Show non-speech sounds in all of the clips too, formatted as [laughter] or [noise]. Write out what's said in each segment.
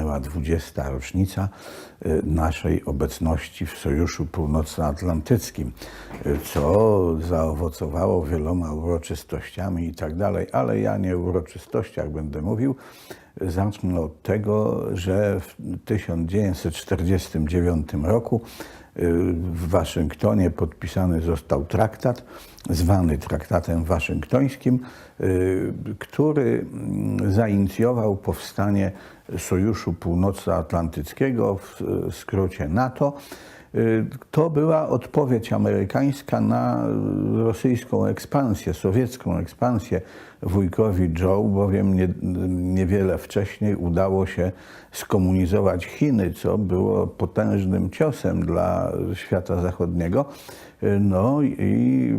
minęła 20. rocznica y, naszej obecności w Sojuszu Północnoatlantyckim, y, co zaowocowało wieloma uroczystościami i tak dalej, ale ja nie o uroczystościach będę mówił. Zacznę od tego, że w 1949 roku w Waszyngtonie podpisany został traktat, zwany Traktatem Waszyngtońskim, y, który mm, zainicjował powstanie Sojuszu Północnoatlantyckiego, w skrócie NATO. Y, To była odpowiedź amerykańska na rosyjską ekspansję, sowiecką ekspansję wujkowi Joe, bowiem nie, niewiele wcześniej udało się skomunizować Chiny, co było potężnym ciosem dla świata zachodniego. No i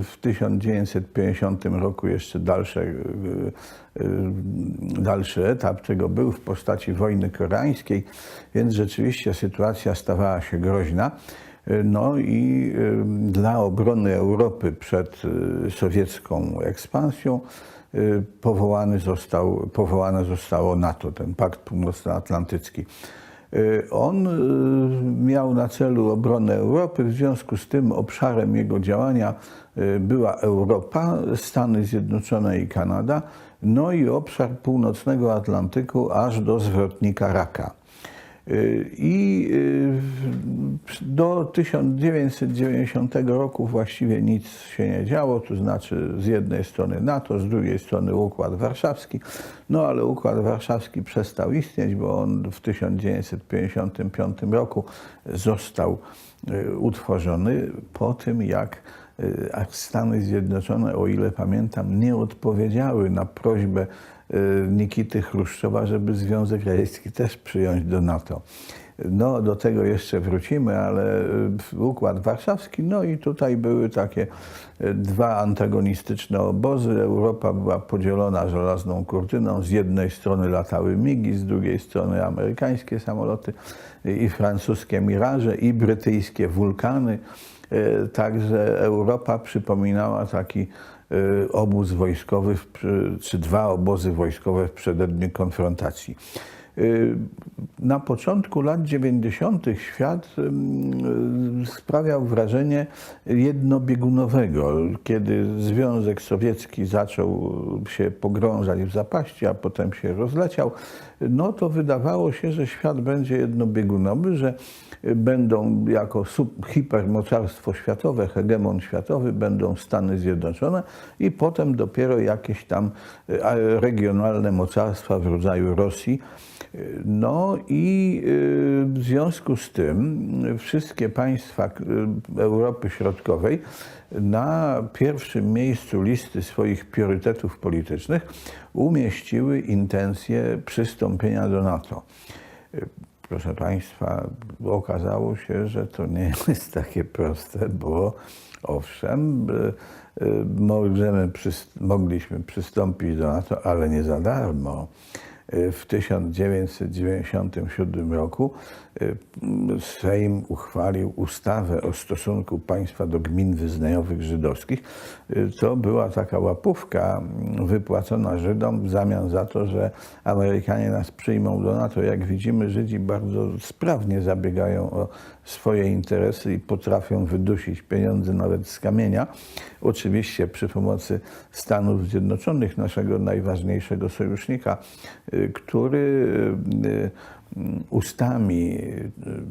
y, w 1950 roku jeszcze dalsze, y, y, dalszy etap tego był w postaci wojny koreańskiej, więc rzeczywiście sytuacja stawała się groźna. No i dla obrony Europy przed sowiecką ekspansją powołany został, powołane zostało NATO, ten Pakt Północnoatlantycki. Y, On y, miał na celu obronę Europy, w związku z tym obszarem jego działania y, była Europa, Stany Zjednoczone i Kanada, no i obszar północnego Atlantyku aż do zwrotnika Raka. Y, I y, do 1990 roku właściwie nic się nie działo, to znaczy z jednej strony NATO, z drugiej strony Układ Warszawski, no ale Układ Warszawski przestał istnieć, bo on w 1955 roku został y, utworzony po tym, jak Stany Zjednoczone, o ile pamiętam, nie odpowiedziały na prośbę Nikity Chruszczowa, żeby Związek Radziecki też przyjąć do NATO. No, do tego jeszcze wrócimy, ale y, Układ Warszawski, no i tutaj były takie y, dwa antagonistyczne obozy. Europa była podzielona żelazną kurtyną. Z jednej strony latały migi, z drugiej strony amerykańskie samoloty i francuskie Mirage i brytyjskie wulkany. Y, Także Europa przypominała taki y, obóz wojskowy, czy dwa obozy wojskowe w przededniu konfrontacji. Y, Na początku lat 90. świat ym, sprawiał wrażenie jednobiegunowego. Kiedy Związek Sowiecki zaczął się pogrążać w zapaści, a potem się rozleciał, no to wydawało się, że świat będzie jednobiegunowy, że będą jako hipermocarstwo światowe, hegemon światowy, będą Stany Zjednoczone i potem dopiero jakieś tam e, regionalne mocarstwa w rodzaju Rosji. No i y, w związku z tym wszystkie państwa y, Europy Środkowej na pierwszym miejscu listy swoich priorytetów politycznych umieściły intencję przystąpienia do NATO. Proszę Państwa, okazało się, że to nie [laughs] jest takie proste, bo owszem, y, możemy, mogliśmy przystąpić do NATO, ale nie za darmo. Y, W 1997 roku Sejm uchwalił ustawę o stosunku państwa do gmin wyznaniowych żydowskich. Y, To była taka łapówka mm, wypłacona Żydom w zamian za to, że Amerykanie nas przyjmą do NATO. Jak widzimy, Żydzi bardzo sprawnie zabiegają o swoje interesy i potrafią wydusić pieniądze nawet z kamienia. Oczywiście przy pomocy Stanów Zjednoczonych, naszego najważniejszego sojusznika, y, który y, ustami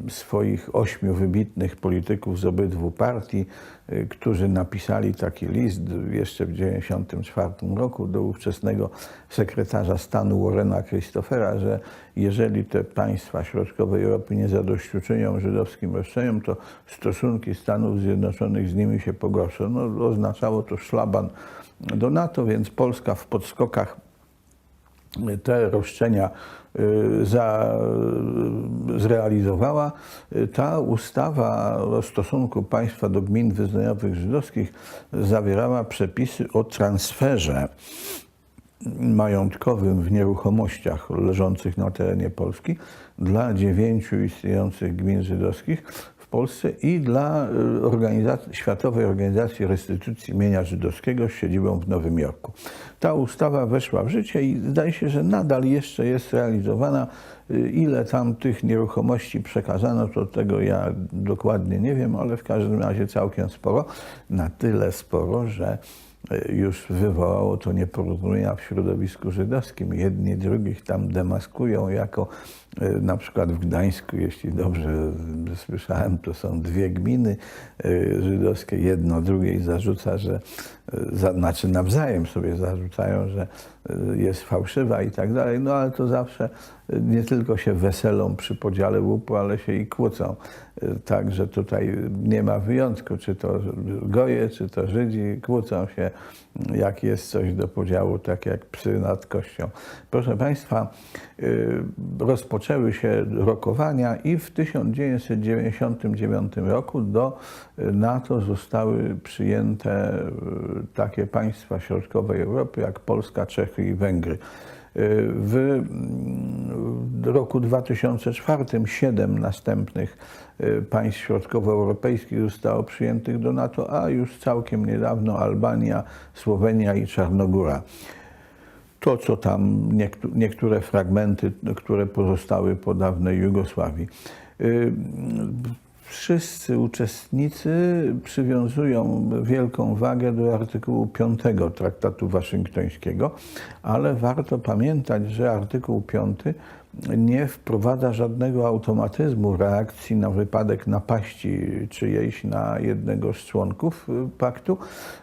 y, swoich ośmiu wybitnych polityków z obydwu partii, y, którzy napisali taki list jeszcze w 1994 roku do ówczesnego sekretarza stanu Warrena Christophera, że jeżeli te państwa środkowej Europy nie zadośćuczynią żydowskim roszczeniom, to stosunki Stanów Zjednoczonych z nimi się pogorszą. No, oznaczało to szlaban do NATO, więc Polska w podskokach te roszczenia y, za, zrealizowała. Y, Ta ustawa o stosunku państwa do gmin wyznaniowych żydowskich zawierała przepisy o transferze majątkowym w nieruchomościach leżących na terenie Polski dla dziewięciu istniejących gmin żydowskich Polsce i dla y, organizacji, Światowej Organizacji Restytucji Mienia Żydowskiego z siedzibą w Nowym Jorku. Ta ustawa weszła w życie i zdaje się, że nadal jeszcze jest realizowana. Y, Ile tam tych nieruchomości przekazano, to tego ja dokładnie nie wiem, ale w każdym razie całkiem sporo. Na tyle sporo, że już wywołało to nieporozumienia w środowisku żydowskim. Jedni drugich tam demaskują jako y, na przykład w Gdańsku, jeśli dobrze słyszałem, to są dwie gminy y, żydowskie. Jedno drugiej zarzuca, że znaczy nawzajem sobie zarzucają, że jest fałszywa i tak dalej. No ale to zawsze nie tylko się weselą przy podziale łupu, ale się i kłócą. Także tutaj nie ma wyjątku, czy to goje, czy to Żydzi kłócą się, jak jest coś do podziału, tak jak psy nad kością. Proszę Państwa, y, rozpoczęły się rokowania i w 1999 roku do NATO zostały przyjęte y, takie państwa środkowej Europy jak Polska, Czechy i Węgry. W mm, roku 2004 siedem następnych y, państw środkowoeuropejskich zostało przyjętych do NATO, a już całkiem niedawno Albania, Słowenia i Czarnogóra. To, co tam niektó- niektóre fragmenty, które pozostały po dawnej Jugosławii. Wszyscy uczestnicy przywiązują wielką wagę do artykułu 5 Traktatu Waszyngtońskiego, ale warto pamiętać, że artykuł 5 nie wprowadza żadnego automatyzmu reakcji na wypadek napaści czyjejś na jednego z członków y, paktu,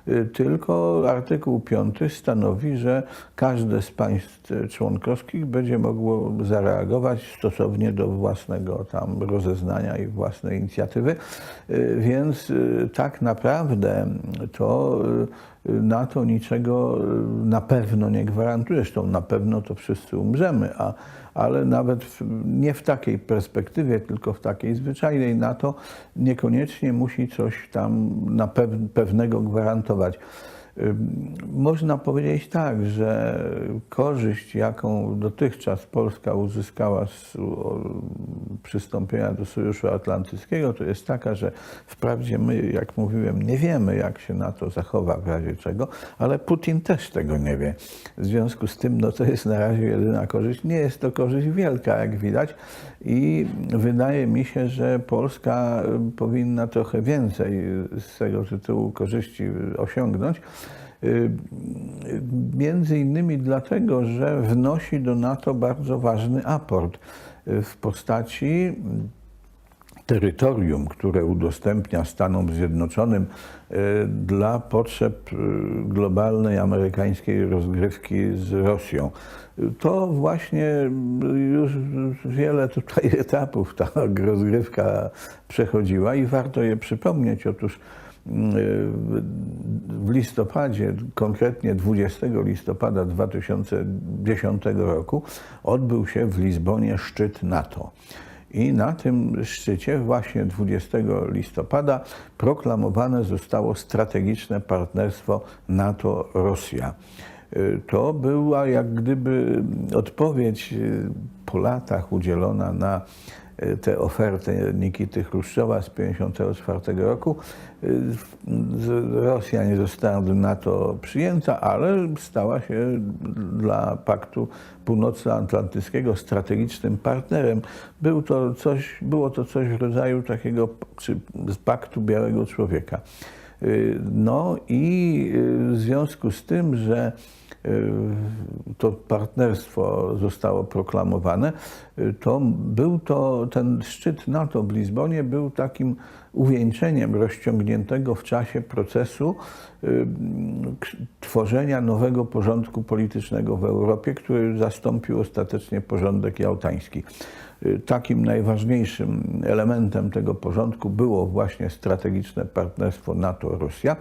y, tylko artykuł 5 stanowi, że każde z państw członkowskich będzie mogło zareagować stosownie do własnego tam rozeznania i własnej inicjatywy. Y, Więc tak naprawdę to NATO niczego na pewno nie gwarantuje. Zresztą na pewno to wszyscy umrzemy, a, ale nawet w, nie w takiej perspektywie, tylko w takiej zwyczajnej NATO niekoniecznie musi coś tam na pew, pewnego gwarantować. Można powiedzieć tak, że korzyść, jaką dotychczas Polska uzyskała z przystąpienia do Sojuszu Atlantyckiego, to jest taka, że wprawdzie my, jak mówiłem, nie wiemy, jak się NATO zachowa w razie czego, ale Putin też tego nie wie. W związku z tym, no to jest na razie jedyna korzyść. Nie jest to korzyść wielka, jak widać i wydaje mi się, że Polska y, powinna trochę więcej z tego tytułu korzyści osiągnąć. Y, Między innymi dlatego, że wnosi do NATO bardzo ważny aport y, w postaci terytorium, które udostępnia Stanom Zjednoczonym y, dla potrzeb globalnej amerykańskiej rozgrywki z Rosją. To właśnie już wiele tutaj [laughs] etapów ta rozgrywka przechodziła i warto je przypomnieć. Otóż w listopadzie, konkretnie 20 listopada 2010 roku, odbył się w Lizbonie szczyt NATO. I na tym szczycie, właśnie 20 listopada, proklamowane zostało strategiczne partnerstwo NATO-Rosja. Y, To była jak gdyby odpowiedź y, po latach udzielona na tę ofertę Nikity Chruszczowa z 1954 roku. Y, Rosja nie została do NATO przyjęta, ale stała się dla Paktu Północnoatlantyckiego strategicznym partnerem. Był to coś, było to coś w rodzaju takiego czy Paktu Białego Człowieka. Y, No i y, w związku z tym, że to partnerstwo zostało proklamowane, y, to był to, ten szczyt NATO w Lizbonie był takim uwieńczeniem rozciągniętego w czasie procesu y, tworzenia nowego porządku politycznego w Europie, który zastąpił ostatecznie porządek jałtański. Takim najważniejszym elementem tego porządku było właśnie strategiczne partnerstwo NATO-Rosja.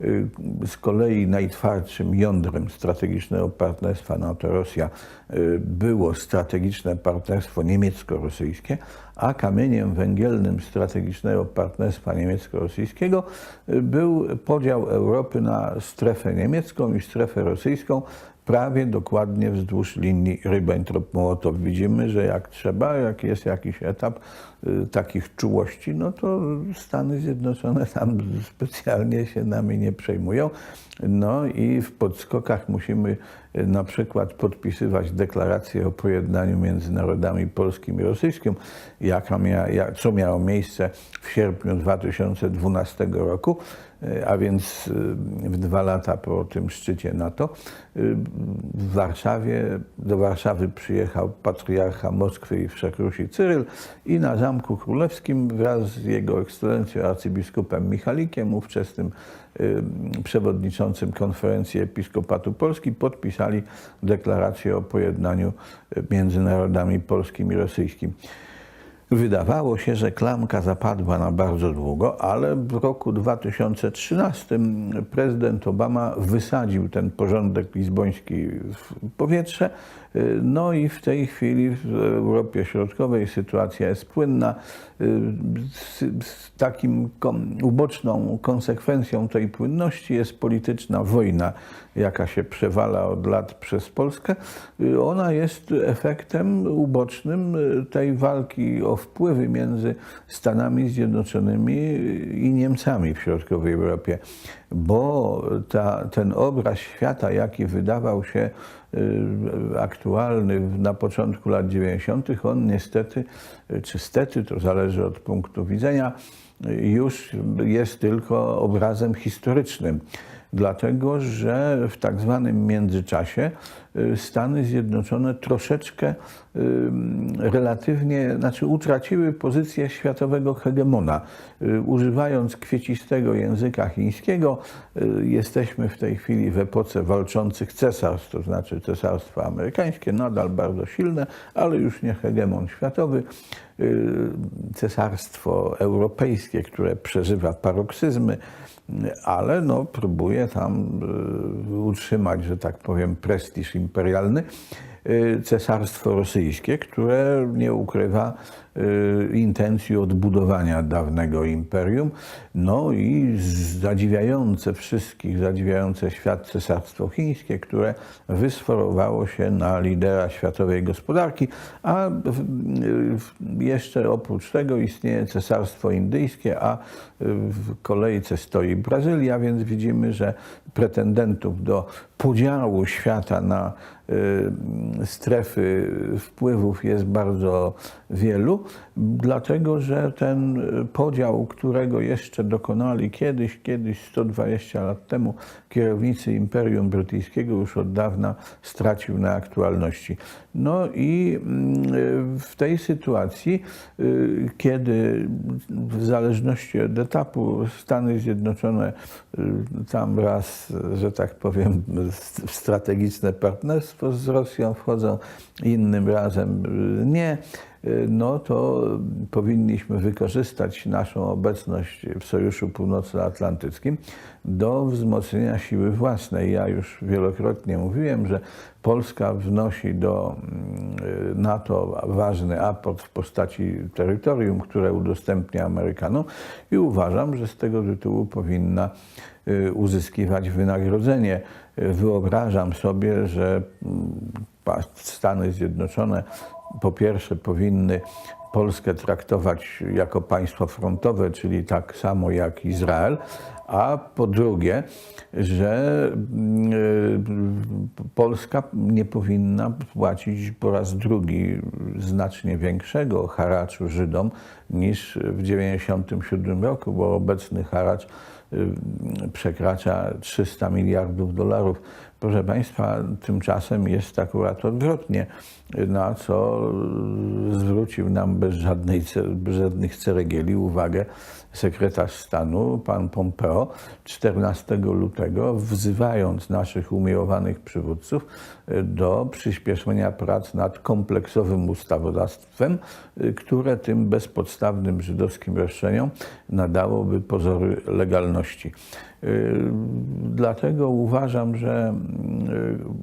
Y, Z kolei najtwardszym jądrem strategicznego partnerstwa NATO-Rosja y, było strategiczne partnerstwo niemiecko-rosyjskie, a kamieniem węgielnym strategicznego partnerstwa niemiecko-rosyjskiego y, był podział Europy na strefę niemiecką i strefę rosyjską prawie dokładnie wzdłuż linii Ribbentrop-Mołotow. Widzimy, że jak trzeba, jak jest jakiś etap takich czułości, no to Stany Zjednoczone tam specjalnie się nami nie przejmują. No i w podskokach musimy y, na przykład podpisywać deklarację o pojednaniu między narodami polskim i rosyjskim, jaka mia, ja- co miało miejsce w sierpniu 2012 roku, y, a więc y, w dwa lata po tym szczycie NATO. Y, W Warszawie, do Warszawy przyjechał patriarcha Moskwy i Wszechrusi Cyryl i na Zamku Królewskim wraz z jego ekscelencją arcybiskupem Michalikiem, ówczesnym przewodniczącym konferencji Episkopatu Polski, podpisali deklarację o pojednaniu między narodami polskim i rosyjskim. Wydawało się, że klamka zapadła na bardzo długo, ale w roku 2013 prezydent Obama wysadził ten porządek lizboński w powietrze. No i w tej chwili w Europie Środkowej sytuacja jest płynna. Z, z takim uboczną konsekwencją tej płynności jest polityczna wojna, jaka się przewala od lat przez Polskę. Ona jest efektem ubocznym tej walki o wpływy między Stanami Zjednoczonymi i Niemcami w środkowej Europie, bo ta, ten obraz świata, jaki wydawał się y, aktualny na początku lat 90., on niestety, czy stety, to zależy od punktu widzenia, już jest tylko obrazem historycznym dlatego że w tak zwanym międzyczasie y, Stany Zjednoczone troszeczkę y, relatywnie, znaczy utraciły pozycję światowego hegemona. Y, Używając kwiecistego języka chińskiego, jesteśmy w tej chwili w epoce walczących cesarstw, to znaczy cesarstwo amerykańskie, nadal bardzo silne, ale już nie hegemon światowy cesarstwo europejskie, które przeżywa paroksyzmy, ale no, próbuje tam y, utrzymać, że tak powiem, prestiż imperialny. Y, Cesarstwo rosyjskie, które nie ukrywa y, intencji odbudowania dawnego imperium. No i zadziwiające wszystkich, zadziwiające świat cesarstwo chińskie, które wysforowało się na lidera światowej gospodarki, a w, jeszcze oprócz tego istnieje cesarstwo indyjskie, a w kolejce stoi Brazylia, więc widzimy, że pretendentów do podziału świata na y, strefy wpływów jest bardzo wielu, dlatego że ten podział, którego jeszcze dokonali kiedyś, kiedyś 120 lat temu kierownicy Imperium Brytyjskiego już od dawna stracił na aktualności. No i mm, w tej sytuacji, y, kiedy w zależności od etapu Stany Zjednoczone y, tam raz, że tak powiem, w strategiczne partnerstwo z Rosją wchodzą, innym razem y, nie, no to powinniśmy wykorzystać naszą obecność w Sojuszu Północnoatlantyckim do wzmocnienia siły własnej. Ja już wielokrotnie mówiłem, że Polska wnosi do mm, NATO ważny aport w postaci terytorium, które udostępnia Amerykanom i uważam, że z tego tytułu powinna y, uzyskiwać wynagrodzenie. Wyobrażam sobie, że mm, Stany Zjednoczone po pierwsze powinny Polskę traktować jako państwo frontowe, czyli tak samo jak Izrael, a po drugie, że y, Polska nie powinna płacić po raz drugi znacznie większego haraczu Żydom niż w 1997 roku, bo obecny haracz y, przekracza 300 miliardów dolarów. Proszę Państwa, tymczasem jest akurat odwrotnie, na co zwrócił nam bez, żadnej, bez żadnych ceregieli uwagę sekretarz stanu, pan Pompeo, 14 lutego, wzywając naszych umiłowanych przywódców do przyspieszenia prac nad kompleksowym ustawodawstwem, które tym bezpodstawnym żydowskim roszczeniom nadałoby pozory legalności. Dlatego uważam, że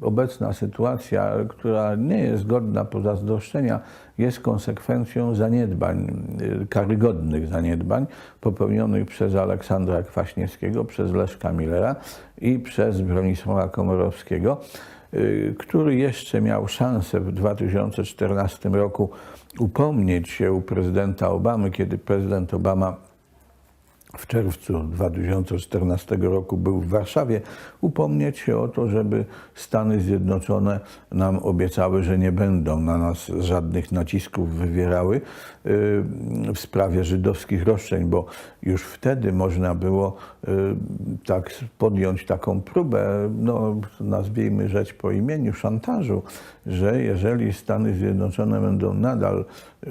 obecna sytuacja, która nie jest godna pozazdroszczenia, jest konsekwencją zaniedbań, karygodnych zaniedbań popełnionych przez Aleksandra Kwaśniewskiego, przez Leszka Millera i przez Bronisława Komorowskiego. y, który jeszcze miał szansę w 2014 roku upomnieć się u prezydenta Obamy, kiedy prezydent Obama w czerwcu 2014 roku był w Warszawie, upomnieć się o to, żeby Stany Zjednoczone nam obiecały, że nie będą na nas żadnych nacisków wywierały y, w sprawie żydowskich roszczeń, bo już wtedy można było y, tak podjąć taką próbę, no, nazwijmy rzecz po imieniu, szantażu, że jeżeli Stany Zjednoczone będą nadal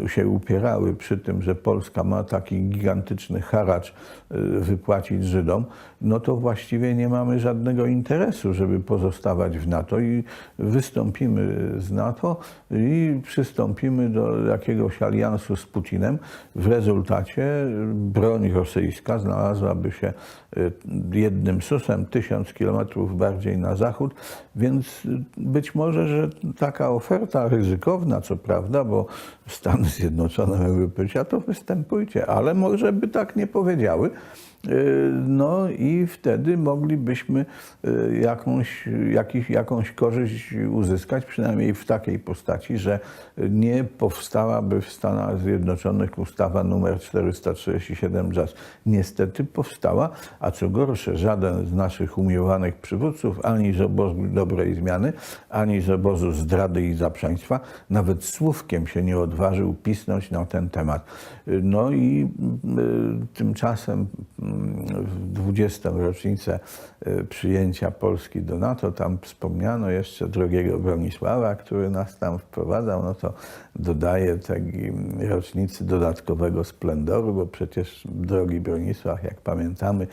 się upierały przy tym, że Polska ma taki gigantyczny haracz y, wypłacić Żydom, no to właściwie nie mamy żadnego interesu, żeby pozostawać w NATO i wystąpimy z NATO i przystąpimy do jakiegoś aliansu z Putinem. W rezultacie broń rosyjska znalazłaby się jednym susem tysiąc kilometrów bardziej na zachód, więc być może, że taka oferta ryzykowna, co prawda, bo Stany Zjednoczone mogłyby powiedzieć, a to występujcie, ale może by tak nie powiedziały. Y, No i wtedy moglibyśmy y, jakąś, jakiś, jakąś korzyść uzyskać, przynajmniej w takiej postaci, że nie powstałaby w Stanach Zjednoczonych ustawa numer 437 jazz. Niestety powstała, a co gorsze, żaden z naszych umiłowanych przywódców, ani z obozu dobrej zmiany, ani z obozu zdrady i zaprzeństwa, nawet słówkiem się nie odważył pisnąć na ten temat. No i y, tymczasem w 20. rocznicę przyjęcia Polski do NATO, tam wspomniano jeszcze drogiego Bronisława, który nas tam wprowadzał, no to dodaje tej rocznicy dodatkowego splendoru, bo przecież drogi Bronisław, jak pamiętamy,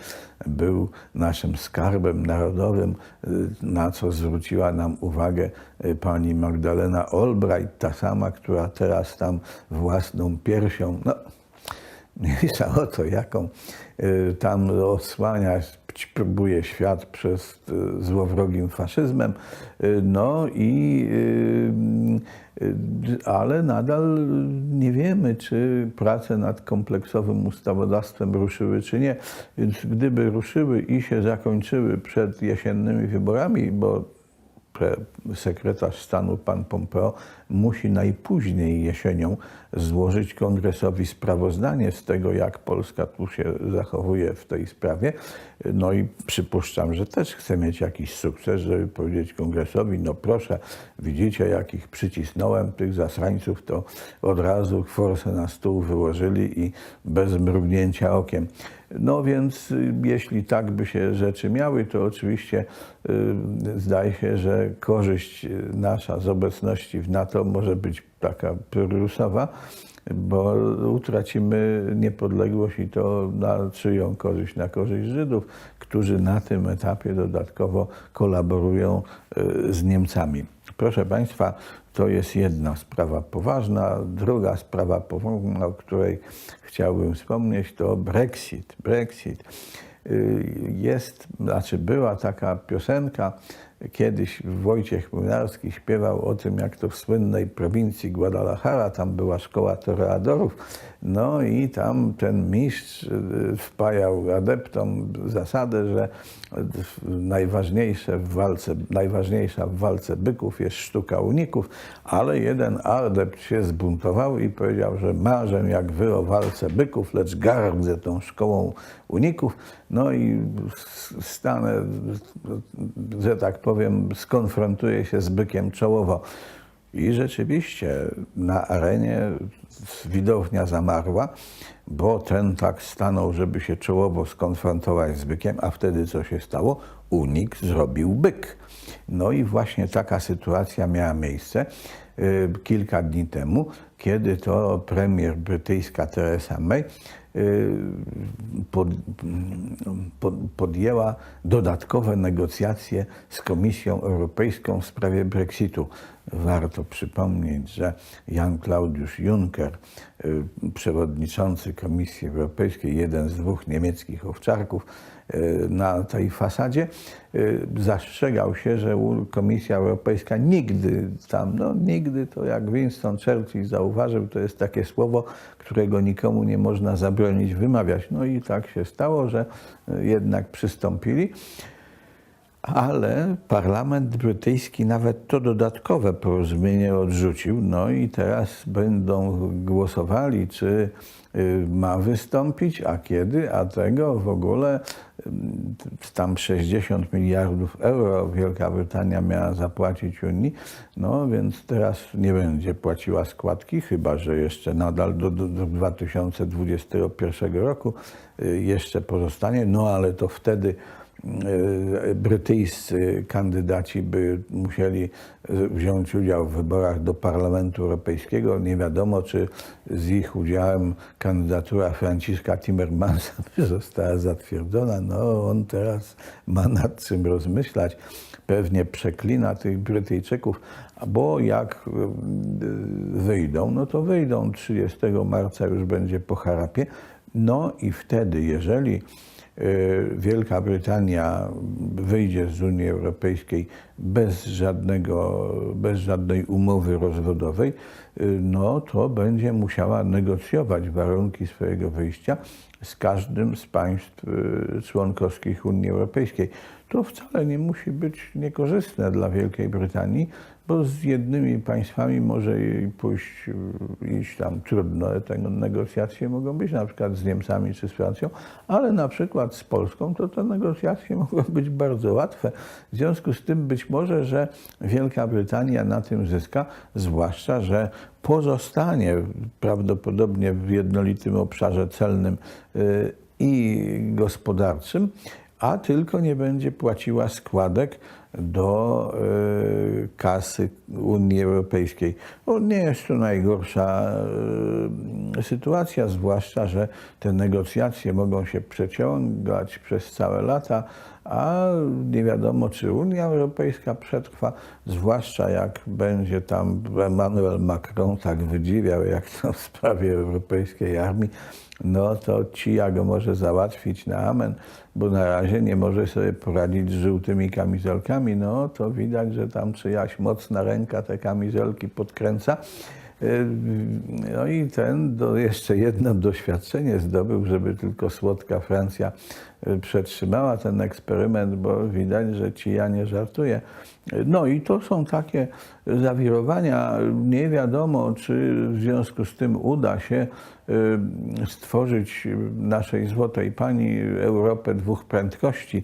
był naszym skarbem narodowym, y, na co zwróciła nam uwagę y, pani Magdalena Albright, ta sama, która teraz tam własną piersią, no, [laughs] mniejsza o to, jaką y, tam odsłaniać próbuje świat przed y, złowrogim faszyzmem. Y, No i y, ale nadal nie wiemy, czy prace nad kompleksowym ustawodawstwem ruszyły, czy nie. Więc gdyby ruszyły i się zakończyły przed jesiennymi wyborami, bo sekretarz stanu pan Pompeo musi najpóźniej jesienią złożyć kongresowi sprawozdanie z tego, jak Polska tu się zachowuje w tej sprawie. No i przypuszczam, że też chce mieć jakiś sukces, żeby powiedzieć kongresowi, no proszę, widzicie, jak ich przycisnąłem, tych zasrańców, to od razu forsę na stół wyłożyli i bez mrugnięcia okiem. No więc y, jeśli tak by się rzeczy miały, to oczywiście y, zdaje się, że korzyść y, nasza z obecności w NATO może być taka prurusowa, bo utracimy niepodległość i to na czyją korzyść? Na korzyść Żydów, którzy na tym etapie dodatkowo kolaborują y, z Niemcami. Proszę Państwa, to jest jedna sprawa poważna. Druga sprawa poważna, o której chciałbym wspomnieć, to Brexit. Brexit. Y, Jest, znaczy była taka piosenka, kiedyś Wojciech Młynarski śpiewał o tym, jak to w słynnej prowincji Guadalajara, tam była szkoła toreadorów, no i tam ten mistrz y, wpajał adeptom zasadę, że najważniejsze w walce, najważniejsza w walce byków jest sztuka uników, ale jeden adept się zbuntował i powiedział, że marzę jak wy o walce byków, lecz gardzę tą szkołą uników. No i stanę, że tak powiem, skonfrontuję się z bykiem czołowo. I rzeczywiście na arenie widownia zamarła, bo ten tak stanął, żeby się czołowo skonfrontować z bykiem, a wtedy co się stało? Unik zrobił byk. No i właśnie taka sytuacja miała miejsce y, kilka dni temu, kiedy to premier brytyjska Theresa May podjęła dodatkowe negocjacje z Komisją Europejską w sprawie Brexitu. Warto przypomnieć, że Jan Claudius Juncker, y, przewodniczący Komisji Europejskiej, jeden z dwóch niemieckich owczarków y, na tej fasadzie, y, zastrzegał się, że Komisja Europejska nigdy tam, no nigdy to jak Winston Churchill zauważył, to jest takie słowo, którego nikomu nie można zabronić wymawiać. No i tak się stało, że y, jednak przystąpili. Ale parlament brytyjski nawet to dodatkowe porozumienie odrzucił. No i teraz będą głosowali, czy y, ma wystąpić, a kiedy, a tego w ogóle ym, tam 60 miliardów euro Wielka Brytania miała zapłacić Unii, no więc teraz nie będzie płaciła składki, chyba że jeszcze nadal do, do, do 2021 roku y, jeszcze pozostanie, no ale to wtedy y, brytyjscy kandydaci by musieli y, wziąć udział w wyborach do Parlamentu Europejskiego. Nie wiadomo, czy z ich udziałem kandydatura Franciszka Timmermansa [laughs] by została zatwierdzona. No, on teraz ma nad czym rozmyślać. Pewnie przeklina tych Brytyjczyków, bo jak y, wyjdą, no to wyjdą 30 marca już będzie po harapie. No i wtedy, jeżeli y, Wielka Brytania wyjdzie z Unii Europejskiej bez, żadnego, bez żadnej umowy rozwodowej, y, no to będzie musiała negocjować warunki swojego wyjścia z każdym z państw y, członkowskich Unii Europejskiej. To wcale nie musi być niekorzystne dla Wielkiej Brytanii, bo z jednymi państwami może pójść, y, iść tam trudno, te negocjacje mogą być, na przykład z Niemcami czy z Francją, ale na przykład z Polską to te negocjacje [laughs] mogą być bardzo łatwe. W związku z tym być może, że Wielka Brytania na tym zyska, zwłaszcza, że pozostanie prawdopodobnie w jednolitym obszarze celnym y, i gospodarczym, a tylko nie będzie płaciła składek do y, kasy Unii Europejskiej. No, nie jest to najgorsza y, sytuacja, zwłaszcza, że te negocjacje mogą się przeciągać przez całe lata, a nie wiadomo, czy Unia Europejska przetrwa, zwłaszcza jak będzie tam Emmanuel Macron tak wydziwiał, jak to w sprawie europejskiej armii, no to Cija go może załatwić na amen, bo na razie nie może sobie poradzić z żółtymi kamizelkami. No to widać, że tam czyjaś mocna ręka te kamizelki podkręca. No i ten do, jeszcze jedno [laughs] doświadczenie zdobył, żeby tylko słodka Francja przetrzymała ten eksperyment, bo widać, że ci ja nie żartuje. No i to są takie zawirowania. Nie wiadomo, czy w związku z tym uda się stworzyć naszej złotej pani Europę dwóch prędkości.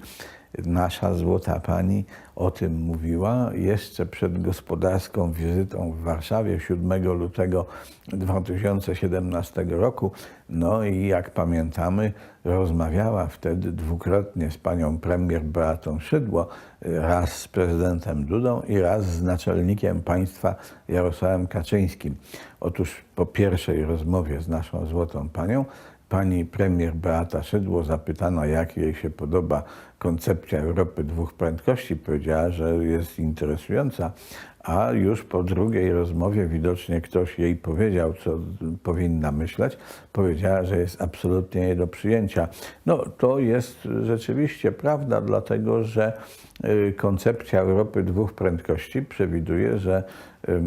Nasza złota pani o tym mówiła jeszcze przed gospodarską wizytą w Warszawie 7 lutego 2017 roku. No i jak pamiętamy, rozmawiała wtedy dwukrotnie z panią premier Beatą Szydło, raz z prezydentem Dudą i raz z naczelnikiem państwa Jarosławem Kaczyńskim. Otóż po pierwszej rozmowie z naszą złotą panią pani premier Beata Szydło zapytana, jak jej się podoba koncepcja Europy dwóch prędkości, powiedziała, że jest interesująca, a już po drugiej rozmowie widocznie ktoś jej powiedział, co powinna myśleć. Powiedziała, że jest absolutnie nie do przyjęcia. No to jest rzeczywiście prawda, dlatego że koncepcja Europy dwóch prędkości przewiduje, że y,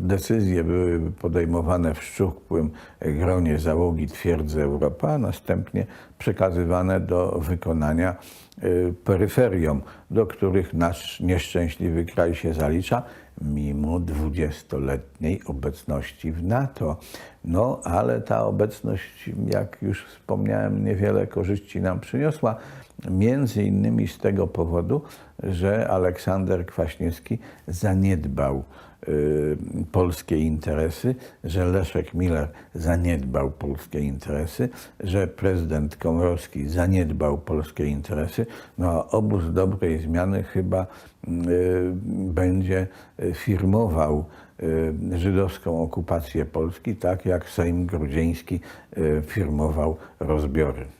decyzje były podejmowane w szczupłym gronie załogi twierdzy Europa, a następnie przekazywane do wykonania y, peryferiom, do których nasz nieszczęśliwy kraj się zalicza, mimo dwudziestoletniej obecności w NATO. No, ale ta obecność, jak już wspomniałem, niewiele korzyści nam przyniosła. Między innymi z tego powodu, że Aleksander Kwaśniewski zaniedbał polskie interesy, że Leszek Miller zaniedbał polskie interesy, że prezydent Komorowski zaniedbał polskie interesy. No obóz dobrej zmiany chyba y, będzie firmował y, żydowską okupację Polski, tak jak Sejm Grudziński y, firmował rozbiory.